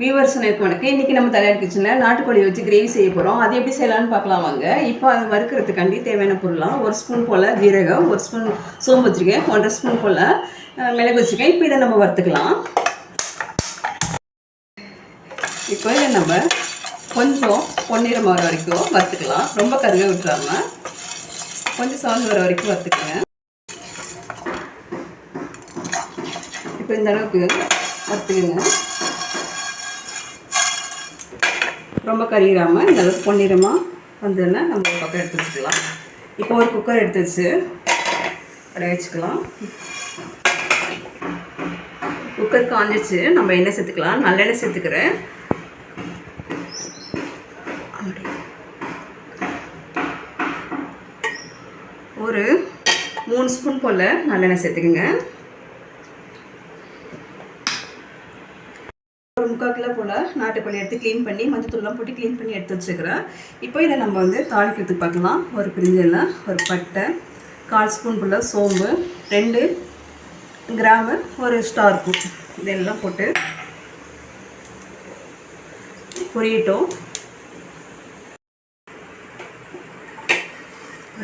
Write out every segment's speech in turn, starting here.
Viewers வணக்கம். இன்றைக்கி நம்ம தலையாடு கிச்சனில் நாட்டுக்கோழி வச்சு கிரேவி செய்ய போகிறோம் அது எப்படி செய்யலாம்னு பார்க்கலாம் வாங்க. இப்போ அது வறுக்கிறதுக்காண்டி தேவையான பொருளாம் ஒரு ஸ்பூன் போல் ஜீரகம் ஒரு ஸ்பூன் சோம்பு வச்சுருக்கேன். ஒன்றரை ஸ்பூன் போல் மிளகு வச்சுருக்கேன். இப்போ இதை நம்ம வறுத்துக்கலாம். இப்போ இதை நம்ம கொஞ்சம் பொன்னிறம் வர வரைக்கும் வறுத்துக்கலாம். ரொம்ப கருக விட்டுறாம கொஞ்சம் சாந்து வர வரைக்கும் வறுத்துக்கங்க. இப்போ இந்த அளவுக்கு வறுத்துக்கோங்க. ரொம்ப கறியிடாமல் இந்த அளவுக்கு பொன்னிறமாக வந்ததுன்னா நம்ம ஒரு பக்கம் எடுத்து வச்சுக்கலாம். இப்போ ஒரு குக்கர் எடுத்து வச்சு அப்படியே வச்சுக்கலாம். குக்கர் காஞ்சிச்சு நம்ம எண்ணெய் சேர்த்துக்கலாம். நல்லெண்ணெய் சேர்த்துக்கிறேன். ஒரு மூணு ஸ்பூன் போல் நல்லெண்ணெய் சேர்த்துக்குங்க. ஒரு கிலோ போல் நாட்டுக்கோழி எடுத்து க்ளீன் பண்ணி மஞ்சத்தூள்லாம் போட்டு க்ளீன் பண்ணி எடுத்து வச்சுக்கிறேன். இப்போ இதை நம்ம வந்து தாளிக்கிறதுக்கு பார்க்கலாம். ஒரு பிரிஞ்சல ஒரு பட்டை கால் ஸ்பூன் போல் சோம்பு ரெண்டு கிராமு ஒரு ஸ்டார் பூ இதெல்லாம் போட்டு பொரியட்டும்.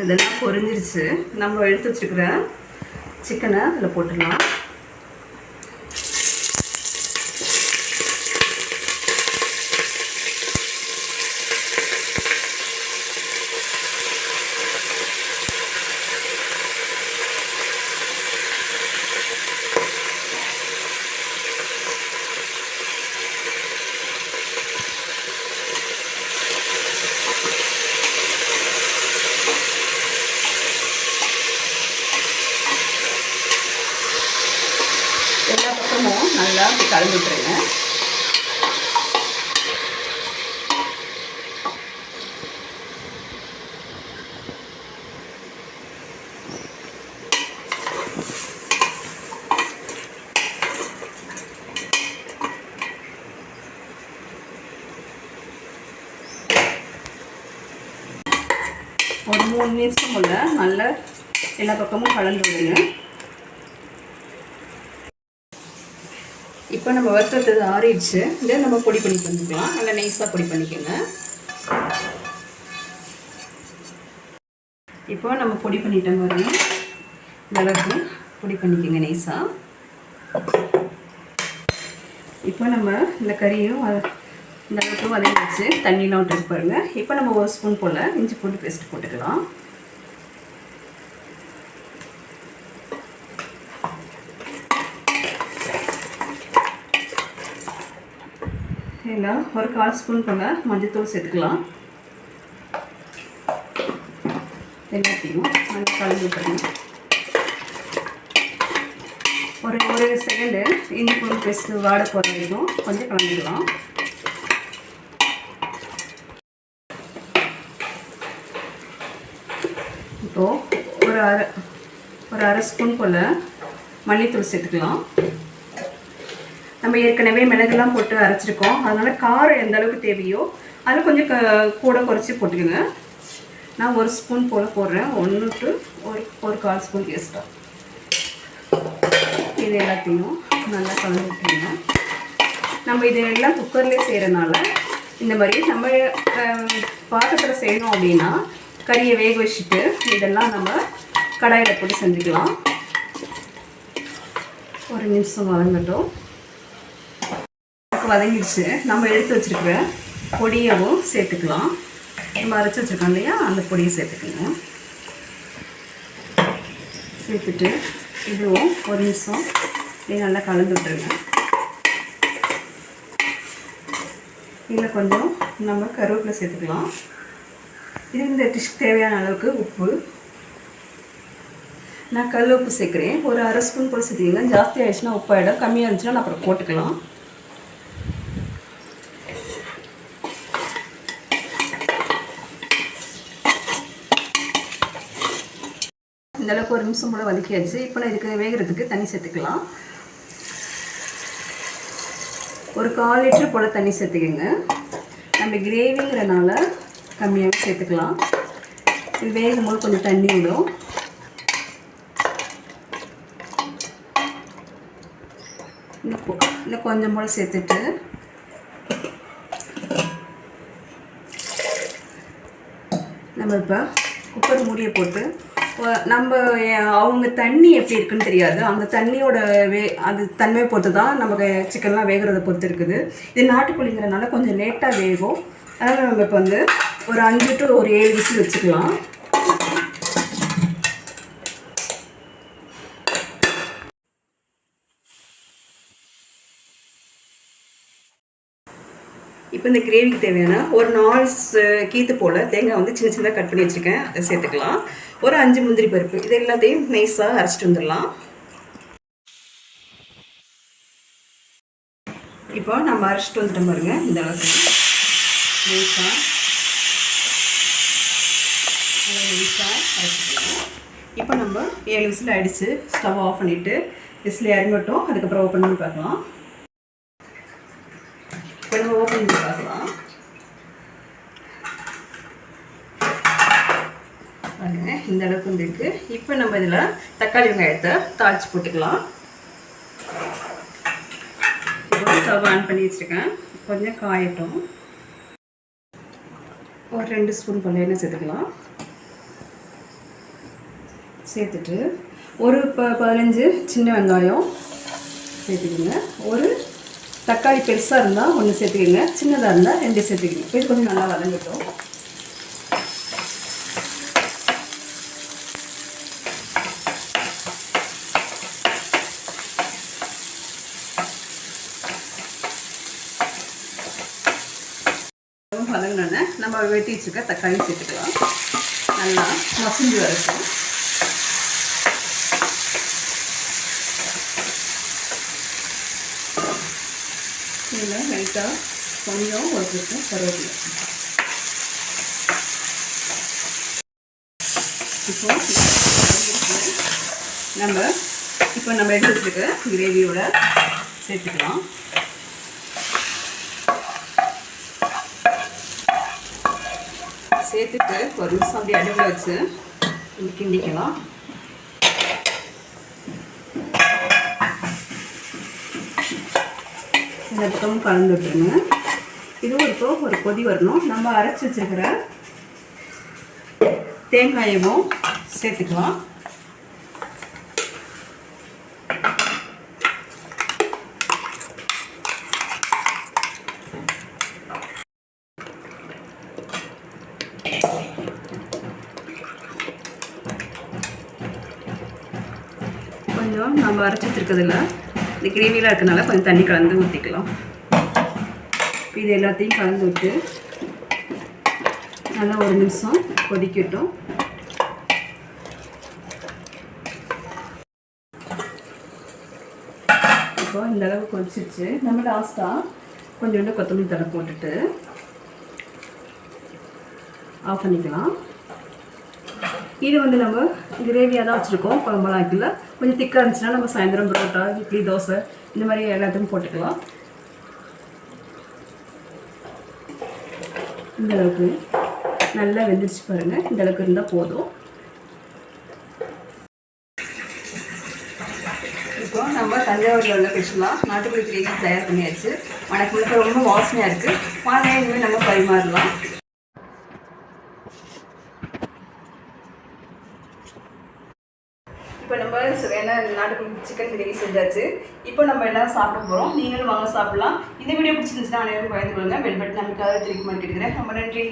இதெல்லாம் பொரிஞ்சிருச்சு. நம்ம எடுத்து வச்சுருக்கிற சிக்கனை அதில் போட்டுடலாம் எல்லா பக்கமும் நல்லா கலந்து விட்டுருங்க. ஒரு மூணு நிமிஷம் போல் நல்லா எல்லா பக்கமும் கலந்து விடுங்க. இப்போ நம்ம வறுத்தது ஆறிடுச்சு. இதை நம்ம பொடி பண்ணி பண்ணிக்கலாம் நல்லா நைஸாக பொடி பண்ணிக்கோங்க. இப்போ நம்ம பொடி பண்ணிட்டோம் பாருங்க இந்த பொடி பண்ணிக்கோங்க நைஸாக இப்போ நம்ம இந்த கறியும் வ- இந்த வதங்கி வச்சு தண்ணியெலாம் விட்டு பாருங்க. இப்போ நம்ம ஒரு ஸ்பூன் போல் இஞ்சி பூண்டு பேஸ்ட் போட்டுக்கலாம். இதில் ஒரு கால் ஸ்பூன் போல் மஞ்சத்தூள் சேர்த்துக்கலாம். எல்லாத்தையும் நல்லா கலந்து விட்டுருங்க ஒரு ஒரு செகண்டு இஞ்சி பூண்டு பேஸ்ட்டு வாட போகிற வரைக்கும் கொஞ்சம் கலந்துக்கலாம். இப்போது ஒரு அரை ஒரு அரை ஸ்பூன் போல் மல்லித்தூள் சேர்த்துக்கலாம். நம்ம ஏற்கனவே மிளகுலாம் போட்டு அரைச்சிருக்கோம். அதனால் காரம் எந்த அளவுக்கு தேவையோ அதில் கொஞ்சம் க கூட குறைச்சி போட்டுக்கோங்க. நான் ஒரு ஸ்பூன் போல் போடுறேன். ஒன்று டு ஒரு ஒரு கால் ஸ்பூன் எக்ஸ்ட்ரா இது எல்லாத்தையும் நல்லா கலந்து விட்டுருங்க. நம்ம இதெல்லாம் குக்கர்லேயே செய்கிறனால இந்த மாதிரி நம்ம பாத்திரத்தில் செய்யணும் அப்படின்னா கறியை வேக வச்சுட்டு இதெல்லாம் நம்ம கடாயில் போட்டு செஞ்சுக்கலாம். ஒரு நிமிஷம் வதங்கிடுச்சு நம்ம எடுத்து வச்சுருக்கிற பொடியவும் சேர்த்துக்கலாம். நம்ம அரைச்சி வச்சுருக்கோம் இல்லையா? அந்த பொடியை சேர்த்துக்கணும். சேர்த்துட்டு இதுவும் ஒரு நிமிஷம் நீங்கள் நல்லா கலந்து விட்டுருங்க. இதில் கொஞ்சம் நம்ம கருவேப்பிலை சேர்த்துக்கலாம். இது இந்த டிஷ்க்கு தேவையான அளவுக்கு உப்பு. நான் கல் உப்பு சேர்க்குறேன். ஒரு அரை ஸ்பூன் போல் சேர்த்துக்கலாம் ஜாஸ்தி ஆயிடுச்சுன்னா உப்பு ஆகிடும் கம்மியாக இருந்துச்சுன்னா நான் அப்புறம் போட்டுக்கலாம். இந்தளவுக்கு ஒரு நிமிஷம் கூட வதக்கியாச்சு. இப்போ நான் இதுக்கு வேகிறதுக்கு தண்ணி சேர்த்துக்கலாம். ஒரு கால் லிட்டர் போல் தண்ணி சேர்த்துக்கோங்க. நம்ம கிரேவிங்கிறனால கம்மியாக சேர்த்துக்கலாம். இது வேகும்போது கொஞ்சம் தண்ணி விடும். இன்னும் கொஞ்சம் போல் சேர்த்துட்டு. நம்ம இப்போ குக்கர் மூடியை போட்டு நம்ம அவங்க தண்ணி எப்படி இருக்குன்னு தெரியாது. அந்த தண்ணியோட வே அது தன்மையை பொறுத்து தான் நமக்கு சிக்கன்லாம் வேகிறத பொறுத்து இருக்குது. இது நாட்டுக்கோழிங்கிறனால கொஞ்சம் லேட்டாக வேகும். அதனால் நம்ம இப்போ வந்து ஒரு அஞ்சு டு ஒரு ஏழு விசில் வச்சுக்கலாம். இப்போ இந்த கிரேவிக்கு தேவையான ஒரு நாலு கீத்து போல் தேங்காய் வந்து சின்ன சின்னதாக கட் பண்ணி வச்சுருக்கேன். அதை சேர்த்துக்கலாம். ஒரு அஞ்சு முந்திரி பருப்பு. இது எல்லாத்தையும் நைஸாக அரைச்சிட்டு வந்துடலாம். இப்போ நம்ம அரைச்சிட்டு வந்துட்டோம் பாருங்க இந்த அளவுக்கு. நைஸாக நைஸாக அரைச்சிக்கலாம். இப்போ நம்ம ஏழு விசில் அடித்து ஸ்டவ் ஆஃப் பண்ணிவிட்டு விசில் இறங்கட்டும் அதுக்கப்புறம் ஓப்பன் பண்ணி பார்க்கலாம். இப்போ நம்ம ஓப்பன் பண்ணி பார்க்கலாம் பாருங்க இந்த அளவுக்கு வந்துருக்கு இப்போ நம்ம இதில் தக்காளி வெங்காயத்தை தாளிச்சு போட்டுக்கலாம். ஸ்டவ் ஆன் பண்ணி வச்சுருக்கேன். கொஞ்சம் காயட்டும். ஒரு ரெண்டு ஸ்பூன் போல எண்ணெய் சேர்த்துக்கலாம். சேர்த்துட்டு ஒரு ப பதினஞ்சு சின்ன வெங்காயம் சேர்த்துக்கோங்க. ஒரு தக்காளி பெருசாக இருந்தால் ஒன்று சேர்த்துக்கோங்க. சின்னதாக இருந்தால் ரெண்டு சேர்த்துக்கோங்க. இது கொஞ்சம் நல்லா வதங்கட்டும். நம்ம வெட்டி வச்சுருக்க தக்காளி சேர்த்துக்கலாம். நல்லா மசிஞ்சு வரைக்கும் இதில் லைட்டாக கொஞ்சம் ஒரு பக்கம் கருவேப்பிலை. இப்போ நம்ம இப்போ நம்ம எடுத்து கிரேவியோட சேர்த்துக்கலாம். சேர்த்துட்டு ஒரு நிமிஷம் அப்படியே அடுப்பில் வச்சு கிண்டிக்கலாம். இந்த பக்கமும் கலந்து விட்டுருங்க. இதுவும் இப்போ ஒரு கொதி வரணும். நம்ம அரைச்சி வச்சிருக்கிற தேங்காயமும் சேர்த்துக்கலாம். கொஞ்சம் நம்ம அரைச்சி வச்சிருக்கிறதுல இந்த கிரேவிலாம் இருக்கனால கொஞ்சம் தண்ணி கலந்து ஊற்றிக்கலாம் இது எல்லாத்தையும் கலந்து விட்டு நல்லா ஒரு நிமிஷம் கொதிக்கட்டும். இப்போ இந்த அளவு கொதிச்சிருச்சு. நம்ம லாஸ்ட்டாக கொஞ்சோண்டு கொத்தமல்லி தலை போட்டுட்டு ஆஃப் பண்ணிக்கலாம். இது வந்து நம்ம கிரேவியாக தான் வச்சுருக்கோம். குழம்பெல்லாம் வைக்கல. கொஞ்சம் திக்காக இருந்துச்சுன்னா நம்ம சாயந்தரம் பரோட்டா இட்லி தோசை இந்த மாதிரி எல்லாத்தையும் போட்டுக்கலாம். இந்த அளவுக்கு நல்லா வெந்துருச்சு பாருங்கள் இந்த அளவுக்கு இருந்தால் போதும். இப்போ நம்ம தஞ்சாவூரில் உள்ள ஃபிஷ்லாம் நாட்டுக்கோழி கிரேவி தயார் பண்ணியாச்சு. வணக்கம் ரொம்ப வாசனையாக இருக்குது வாங்க இனிமேல் நம்ம பரிமாறலாம் இப்போ நம்ம என்ன நாட்டுக்கோழி சிக்கன் பிரியாணி செஞ்சாச்சு. இப்போ நம்ம எல்லாம் சாப்பிட போகிறோம் நீங்களும் வாங்க சாப்பிடலாம். இந்த வீடியோ பிடிச்சிருந்துச்சுன்னா அனைவரும் பயந்து கொள்ளுங்க. பெல் பட்டன் நமக்காக திருப்பி மாதிரி கேட்டுக்கிறேன் ரொம்ப நன்றி.